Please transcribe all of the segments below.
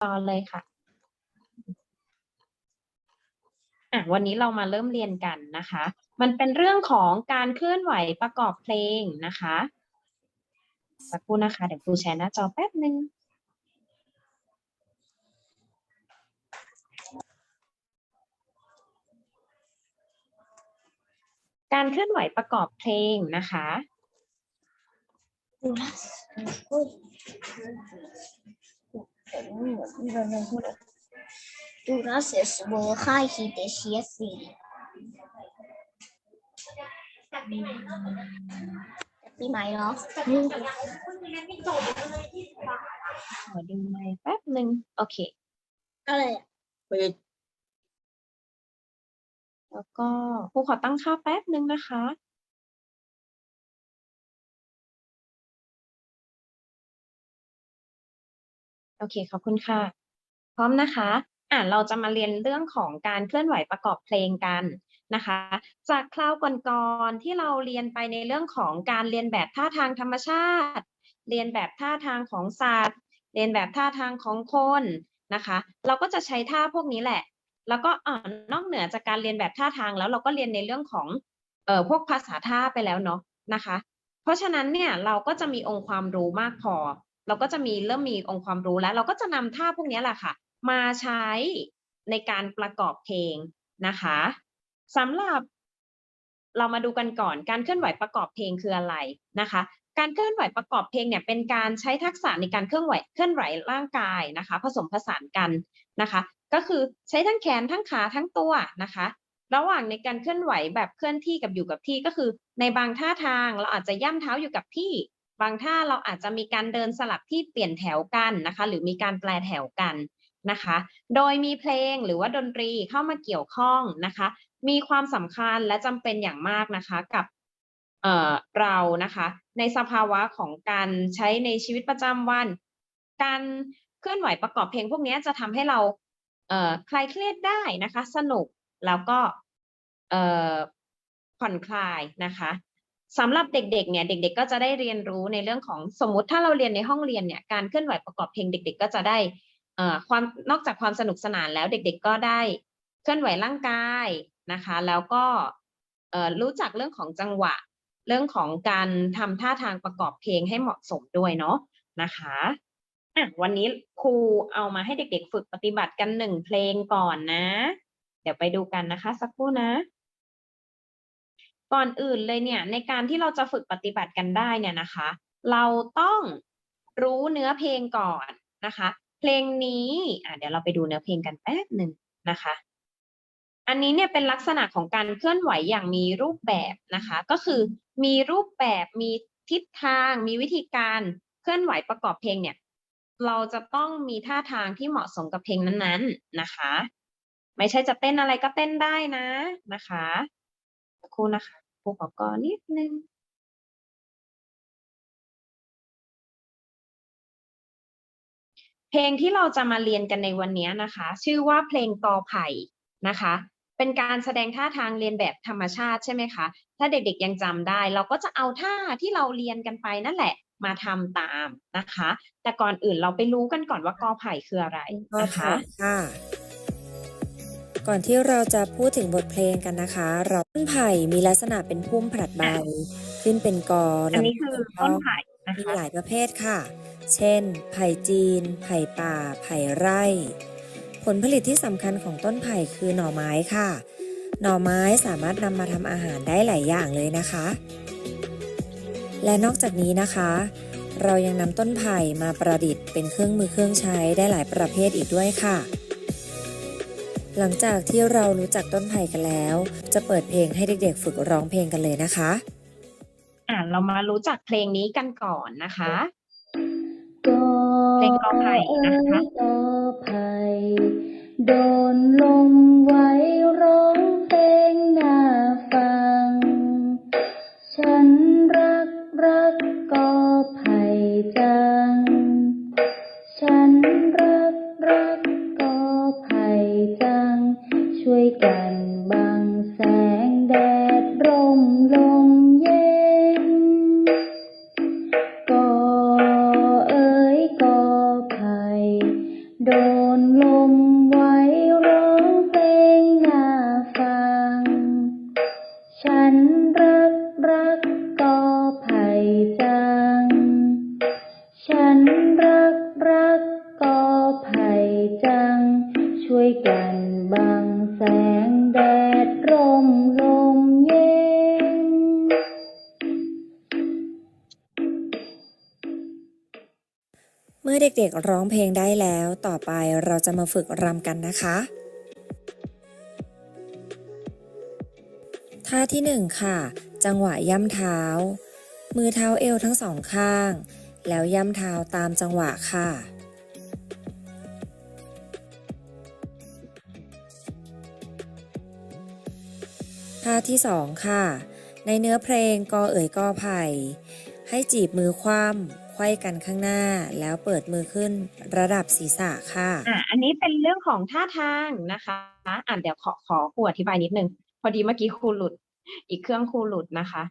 จอนเลยค่ะอะ วันนี้เรามาเริ่มเรียนกันนะคะ มันเป็นเรื่องของการเคลื่อนไหวประกอบเพลงนะคะ สักครู่นะคะ เดี๋ยวครูแชร์หน้าจอแป๊บหนึ่งการเคลื่อนไหวประกอบเพลงนะคะ Du das ist wohl de Schiefsi. Be my love. ขอดูไมค์แป๊บหนึ่งโอเค อะไรอะปิดแล้วก็ครูขอตั้งค่าแป๊บหนึ่งนะคะ โอเค ขอบคุณค่ะ พร้อมนะคะ อะเราจะมาเรียนเรื่องของการเคลื่อนไหวประกอบเพลงกันนะคะ จากคราวก่อนๆที่เราเรียนไปในเรื่องของการเรียนแบบท่าทางธรรมชาติ เรียนแบบท่าทางของสัตว์ เรียนแบบท่าทางของคนนะคะ เราก็จะใช้ท่าพวกนี้แหละ แล้วก็อนอกเหนือจากการเรียนแบบท่าทางแล้วเราก็เรียนในเรื่องของเอ่อพวกภาษาท่าไปแล้วเนาะนะคะ เพราะฉะนั้นเนี่ยเราก็จะมีองค์ความรู้มากพอ เราก็จะมีเริ่มมีองค์ความรู้แล้ว เราก็จะนำท่าพวกนี้แหละค่ะ มาใช้ในการประกอบเพลงนะคะสำหรับเรามาดูกันก่อนการเคลื่อนไหวประกอบเพลงคืออะไรนะคะ การเคลื่อนไหวประกอบเพลงเนี่ยเป็นการใช้ทักษะในการเคลื่อนไหวเคลื่อนไหวร่างกายนะคะ ผสมผสานกันนะคะ ก็คือใช้ทั้งแขนทั้งขาทั้งตัวนะคะ ระหว่างในการเคลื่อนไหวแบบเคลื่อนที่กับอยู่กับที่ก็คือ ในบางท่าทางเราอาจจะย่ำเท้าอยู่กับที่ บางท่าเราอาจจะมีการเดินสลับที่เปลี่ยนแถวกันนะคะ หรือมีการแปลแถวกันนะคะ โดยมีเพลงหรือว่าดนตรีเข้ามาเกี่ยวข้องนะคะ มีความสำคัญและจำเป็นอย่างมากนะคะกับเออเรานะคะ ในสภาวะของการใช้ในชีวิตประจำวัน การเคลื่อนไหวประกอบเพลงพวกนี้จะทำให้เราเคลายเครียดได้นะคะ สนุกแล้วก็ผ่อนคลายนะคะ สำหรับเด็กๆเนี่ยเด็ก ๆ ก็จะได้เรียนรู้ในเรื่องของสมมติถ้าเราเรียนในห้องเรียนเนี่ยการเคลื่อนไหวประกอบเพลงเด็ก ๆ ก็จะได้เอ่อความนอกจากความสนุกสนานแล้วเด็ก ๆ ก็ได้เคลื่อนไหวร่างกายนะคะ แล้วก็เอ่อรู้จักเรื่องของจังหวะ เรื่องของการทำท่าทางประกอบเพลงให้เหมาะสมด้วยเนาะนะคะอะวันนี้ครูเอามาให้เด็ก ๆ ฝึกปฏิบัติกันหนึ่งเพลงก่อนนะ เดี๋ยวไปดูกันนะคะ สักครู่นะ ก่อนอื่นเลยเนี่ยในการที่เราจะฝึกปฏิบัติกันได้เนี่ยนะคะ เราต้องรู้เนื้อเพลงก่อนนะคะ เพลงนี้อะเดี๋ยวเราไปดูเนื้อเพลงกันแป๊บหนึ่งนะคะ อันนี้เนี่ยเป็นลักษณะของการเคลื่อนไหวอย่างมีรูปแบบนะคะ ก็คือมีรูปแบบมีทิศทางมีวิธีการเคลื่อนไหวประกอบเพลงเนี่ย เราจะต้องมีท่าทางที่เหมาะสมกับเพลงนั้นๆนะคะ ไม่ใช่จะเต้นอะไรก็เต้นได้นะนะคะ สักครู่นะคะครูขอก่อนนิดนึงเพลงที่เราจะมาเรียนกันในวันนี้นะคะ ชื่อว่าเพลงกอไผ่นะคะ เป็นการแสดงท่าทางเรียนแบบธรรมชาติใช่ไหมคะ ถ้าเด็กๆยังจำได้ เราก็จะเอาท่าที่เราเรียนกันไปนั่นแหละมาทำตามนะคะ แต่ก่อนอื่นเราไปรู้กันก่อนว่ากอไผ่คืออะไรนะคะค่ะ ก่อนที่เราจะพูดถึงบทเพลงกันนะคะ เราต้นไผ่มีลักษณะเป็นพุ่มผลัดใบขึ้นเป็นกออันนี้คือต้นไผ่นะมีคะหลายประเภทค่ะ เช่น ไผ่จีน ไผ่ป่า ไผ่ไร่ ผลผลิตที่สำคัญของต้นไผ่คือหน่อไม้ค่ะ หน่อไม้สามารถนำมาทำอาหารได้หลายอย่างเลยนะคะ และนอกจากนี้นะคะ เรายังนำต้นไผ่มาประดิษฐ์เป็นเครื่องมือเครื่องใช้ได้หลายประเภทอีกด้วยค่ะ หลังจากที่เรารู้จักต้นไผ่กันแล้ว จะเปิดเพลงให้เด็กๆ ฝึกร้องเพลงกันเลยนะคะ อ่าเรามารู้จักเพลงนี้กันก่อนนะคะก็เพลงกอไผ่นะคะกอไผ่โดนลม มื่อเด็กๆร้องเพลงได้แล้ว ต่อไปเราจะมาฝึกรำกันนะคะ ท่าที่หนึ่งค่ะ จังหวะย่ำเท้า มือเท้าเอวทั้งสองข้าง แล้วย่ำเท้าตามจังหวะค่ะ ท่าที่สองค่ะ ในเนื้อเพลงกอเอ๋ยกอไผ่ ให้จีบมือคว่ำ ไขว้กันข้างหน้า แล้วเปิดมือขึ้นระดับศีรษะค่ะ อะ อันนี้เป็นเรื่องของท่าทางนะคะ อะเดี๋ยวขอขอครูอธิบายนิดนึง พอดีเมื่อกี้ครูหลุด อีกเครื่องครูหลุดนะคะ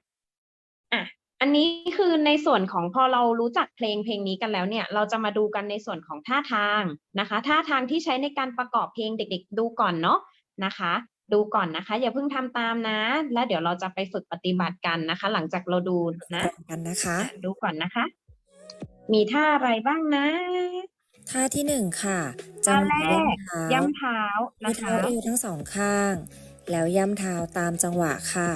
อะ อันนี้คือในส่วนของพอเรารู้จักเพลงเพลงนี้กันแล้วเนี่ย เราจะมาดูกันในส่วนของท่าทางนะคะ ท่าทางที่ใช้ในการประกอบเพลงเด็ก ๆ ดูก่อนเนาะนะคะ ดูก่อนนะคะ อย่าเพิ่งทำตามนะ แล้วเดี๋ยวเราจะไปฝึกปฏิบัติกันนะคะ หลังจากเราดูนะรำกันนะคะอะดูก่อนนะคะ มีท่าอะไรบ้างนะ ท่าที่หนึ่งค่ะจังหวะท่าแรกย่ำเท้าย่ำเท้ามือนะคะเท้าเอวทั้งสองข้าง แล้วย่ำเท้าตามจังหวะค่ะ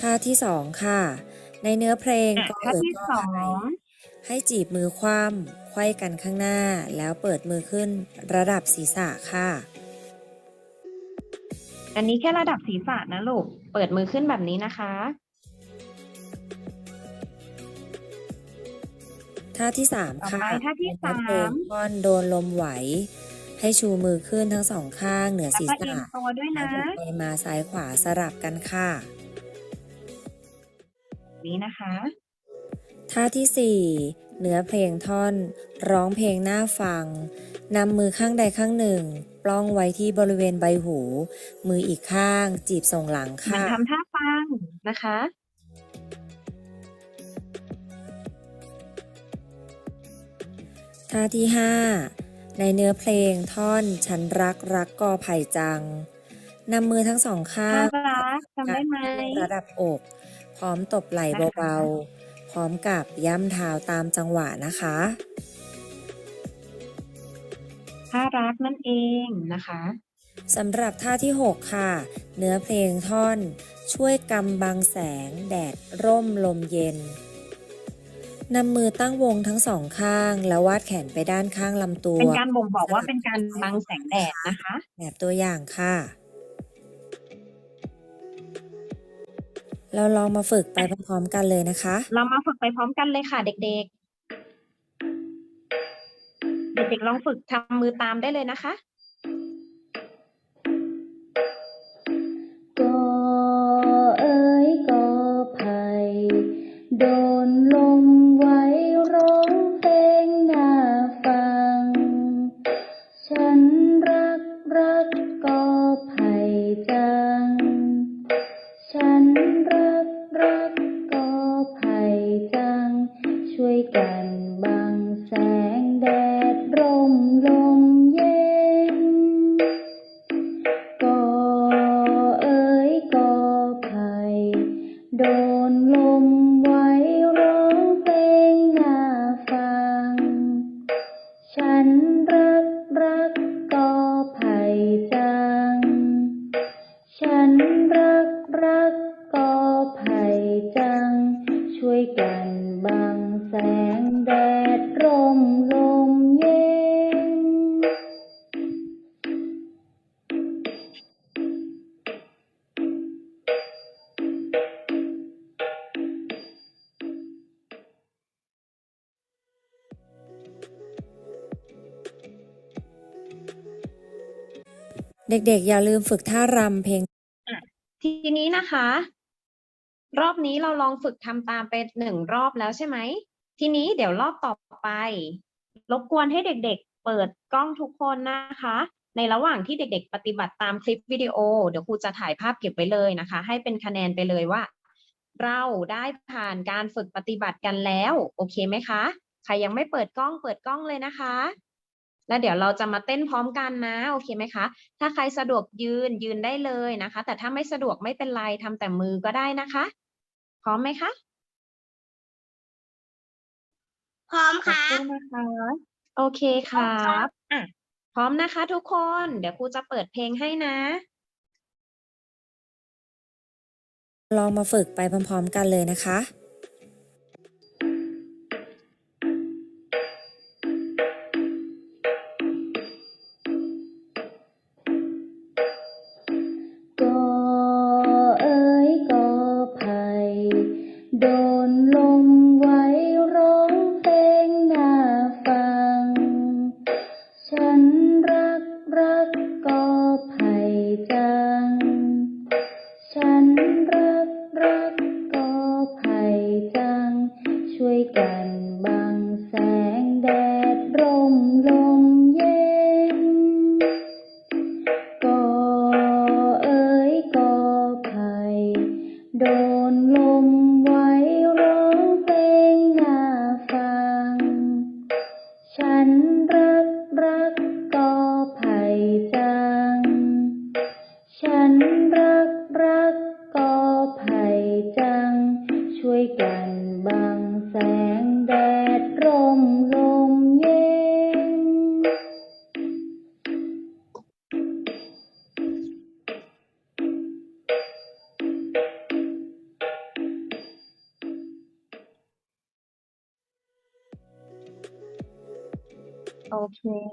ท่าที่สองค่ะ ในเนื้อเพลงอะก็ท่าเอ๋ยที่ก็สอไผ่งให้จีบมือคว่ำไขว้กันข้างหน้า แล้วเปิดมือขึ้นระดับศีรษะค่ะ อันนี้แค่ระดับศีรษะนะลูก เปิดมือขึ้นแบบนี้นะคะ ท่าที่สามต่อค่ะไปท่าที่ในเนื้อเพลงสามท่อนโดนลมไหว ให้ชูมือขึ้นทั้งสองข้างเหนือแล้วศีรก็เอียษะงตัวด้วยแล้วนะหมุนไปมาซ้ายขวาสลับกันค่ะ นี้นะคะ ท่าที่สี่เนื้อเพลงท่อน ร้องเพลงหน้าฟัง นำมือข้างใดข้างหนึ่ง ปล้องไว้ที่บริเวณใบหู มืออีกข้าง จีบส่งหลังเหมือนค่ะ ทำท่าฟังนะคะ ท่าที่ห้าในเนื้อเพลงท่อนฉันรักรักกอไผ่จัง นำมือทั้งสองข้าน่างรักจำได้ไหม ระดับอก พร้อมตบไหล่นะคะ เบาๆ พร้อมกับย่ำเท้าตามจังหวะนะคะ ท่ารักนั่นเองนะคะสำหรับท่าที่ 6 ค่ะ เนื้อเพลงท่อน ช่วยกำบังแสง แดด ร่มลมเย็นนำมือตั้งวงทั้งสองข้าง แล้ววาดแขนไปด้านข้างลำตัว เป็นการบ่งบอกว่าเป็นการบังแสงแดดนะคะ แบบตัวอย่างค่ะ เราลองมาฝึกไปพร้อมๆกันเลยนะคะ เรามาฝึกไปพร้อมกันเลยค่ะเด็กๆ เด็กๆลองฝึกทำมือตามได้เลยนะคะ เด็กๆ อย่าลืมฝึกท่ารำเพลง ทีนี้นะคะ รอบนี้เราลองฝึกทำตามไปหนึ่งรอบแล้วใช่ไหม ทีนี้เดี๋ยวรอบต่อไป รบกวนให้เด็กๆ เปิดกล้องทุกคนนะคะ ในระหว่างที่เด็กๆ ปฏิบัติตามคลิปวิดีโอ เดี๋ยวครูจะถ่ายภาพเก็บไว้เลยนะคะ ให้เป็นคะแนนไปเลยว่า เราได้ผ่านการฝึกปฏิบัติกันแล้ว โอเคไหมคะ ใครยังไม่เปิดกล้องเปิดกล้องเลยนะคะ แล้วเดี๋ยวเราจะมาเต้นพร้อมกันนะโอเคไหมคะ ถ้าใครสะดวกยืนยืนได้เลยนะคะ แต่ถ้าไม่สะดวกไม่เป็นไรทำแต่มือก็ได้นะคะ พร้อมไหมคะพร้อมขอบค่ะคุณนะคะโอเคครับอะพร้อมนะคะทุกคน เดี๋ยวครูจะเปิดเพลงให้นะลองมาฝึกไปพร้อมๆกันเลยนะคะ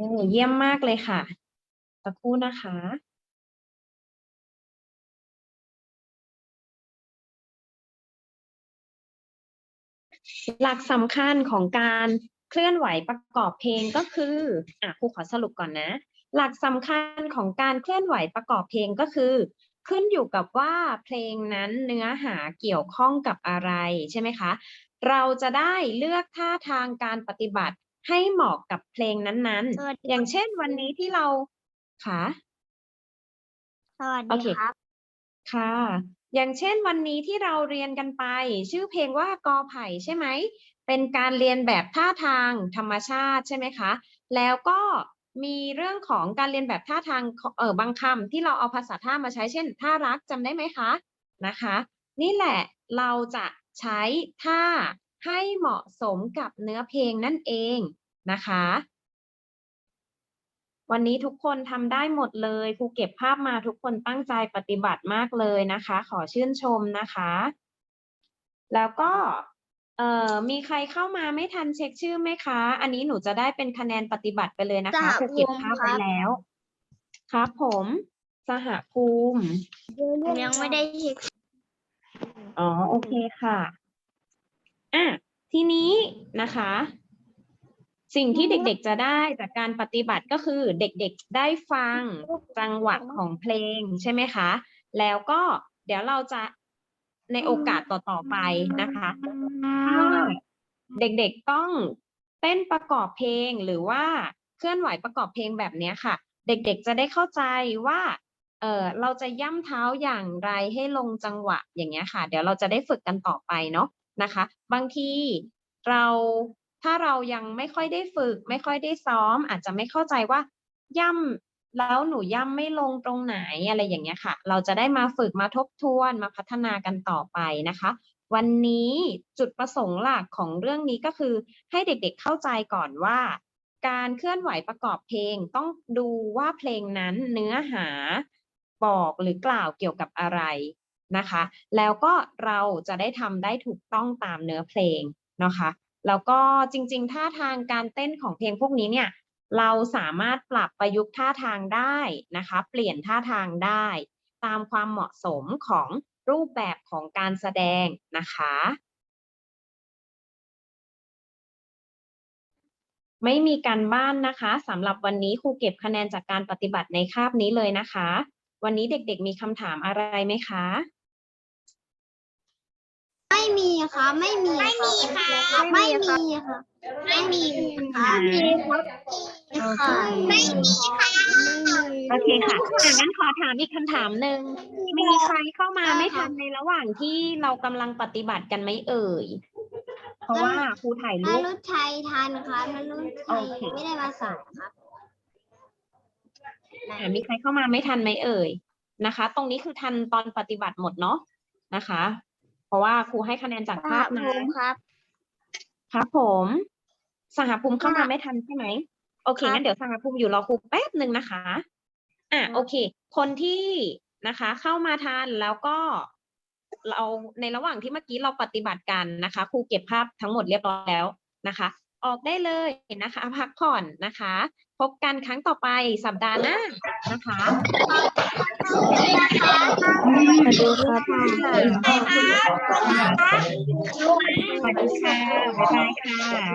เคเยี่ยมมากเลยค่ะ สักครู่นะคะ หลักสำคัญของการเคลื่อนไหวประกอบเพลงก็คือ อะครูขอสรุปก่อนนะ หลักสำคัญของการเคลื่อนไหวประกอบเพลงก็คือ ขึ้นอยู่กับว่าเพลงนั้นเนื้อหาเกี่ยวข้องกับอะไรใช่ไหมคะ เราจะได้เลือกท่าทางการปฏิบัติ ให้เหมาะกับเพลงนั้นสวัสดีๆอย่างเช่นวันนี้ที่เราค่ะสวัสโอดีเคครับ ค่ะ อย่างเช่นวันนี้ที่เราเรียนกันไป ชื่อเพลงว่ากอไผ่ใช่ไหม เป็นการเรียนแบบท่าทางธรรมชาติใช่ไหมคะ แล้วก็มีเรื่องของการเรียนแบบท่าทางของเออบางคำที่เราเอาภาษาท่ามาใช้เช่นท่ารักจำได้ไหมคะนะคะ นี่แหละเราจะใช้ท่า ให้เหมาะสมกับเนื้อเพลงนั่นเองนะคะ วันนี้ทุกคนทำได้หมดเลยครูเก็บภาพมาทุกคนตั้งใจปฏิบัติมากเลยนะคะ ขอชื่นชมนะคะ แล้วก็เอ่อมีใครเข้ามาไม่ทันเช็คชื่อไหมคะ อันนี้หนูจะได้เป็นคะแนนปฏิบัติไปเลยนะคะสหครูเก็บภูมิภาพครัไว้บแล้ว ครับผมสหภูมิ ยังไม่ได้เช็ค อ๋อ โอเคค่ะ อะทีนี้นะคะ สิ่งที่เด็กๆจะได้จากการปฏิบัติก็คือเด็กๆได้ฟังจังหวะของเพลงใช่ไหมคะ แล้วก็เดี๋ยวเราจะในโอกาสต่อๆไปนะคะถ้าเด็กๆต้องเต้นประกอบเพลงหรือว่าเคลื่อนไหวประกอบเพลงแบบนี้ค่ะ เด็กๆจะได้เข้าใจว่าเออเราจะย่ำเท้าอย่างไรให้ลงจังหวะอย่างเงี้ยค่ะ เดี๋ยวเราจะได้ฝึกกันต่อไปเนาะ นะคะ บางทีเราถ้าเรายังไม่ค่อยได้ฝึก ไม่ค่อยได้ซ้อม อาจจะไม่เข้าใจว่าย่ำแล้วหนูย่ำไม่ลงตรงไหนอะไรอย่างเงี้ยค่ะ เราจะได้มาฝึกมาทบทวนมาพัฒนากันต่อไปนะคะ วันนี้จุดประสงค์หลักของเรื่องนี้ก็คือ ให้เด็กๆเข้าใจก่อนว่า การเคลื่อนไหวประกอบเพลงต้องดูว่าเพลงนั้นเนื้อหาบอกหรือกล่าวเกี่ยวกับอะไร นะคะ แล้วก็เราจะได้ทำได้ถูกต้องตามเนื้อเพลงนะคะแล้วก็จริงๆท่าทางการเต้นของเพลงพวกนี้เนี่ยเราสามารถปรับประยุกต์ท่าทางได้นะคะ เปลี่ยนท่าทางได้ ตามความเหมาะสมของรูปแบบของการแสดงนะคะ ไม่มีการบ้านนะคะสำหรับวันนี้ครูเก็บคะแนนจากการปฏิบัติในคาบนี้เลยนะคะ วันนี้เด็กๆมีคำถามอะไรไหมคะ ไม่มีครับไม่มีไม่มีค่ะ ไม่มีค่ะไม่มีค่ะ ไม่มีครับโอเคไม่มีค่ะไม่มีโอเคค่ะอะงั้นขอถามอีกคำถามหนึ่ง มีใครเข้ามาไม่ทันในระหว่างที่เรากำลังปฏิบัติกันไหมเอ่ย เพราะว่าครูถ่ายนรูปรุชัยทันครับนรุชัยโอเคไม่ได้มาสายครับอะมีใครเข้ามาไม่ทันไหมเอ่ยนะคะ ตรงนี้คือทันตอนปฏิบัติหมดเนาะนะคะ เพราะว่าครูให้คะแนนจากภาพนะครับ ครับผม สหภูมิเข้ามาไม่ทันใช่ไหม โอเคครับงั้นเดี๋ยวสหภูมิอยู่รอครูแป๊บหนึ่งนะคะ อะครับโอเค คนที่นะคะ เข้ามาทันแล้วก็เราในระหว่างที่เมื่อกี้เราปฏิบัติกันนะคะ ครูเก็บภาพทั้งหมดเรียบร้อยแล้วนะคะ ออกได้เลยนะคะ พักผ่อนนะคะ พบกันครั้งต่อไปสัปดาห์หน้านะคะ สวัสดีครับสวัสดีค่ะสวัสดีครับ สวัสดีค่ะ บ๊ายบายค่ะ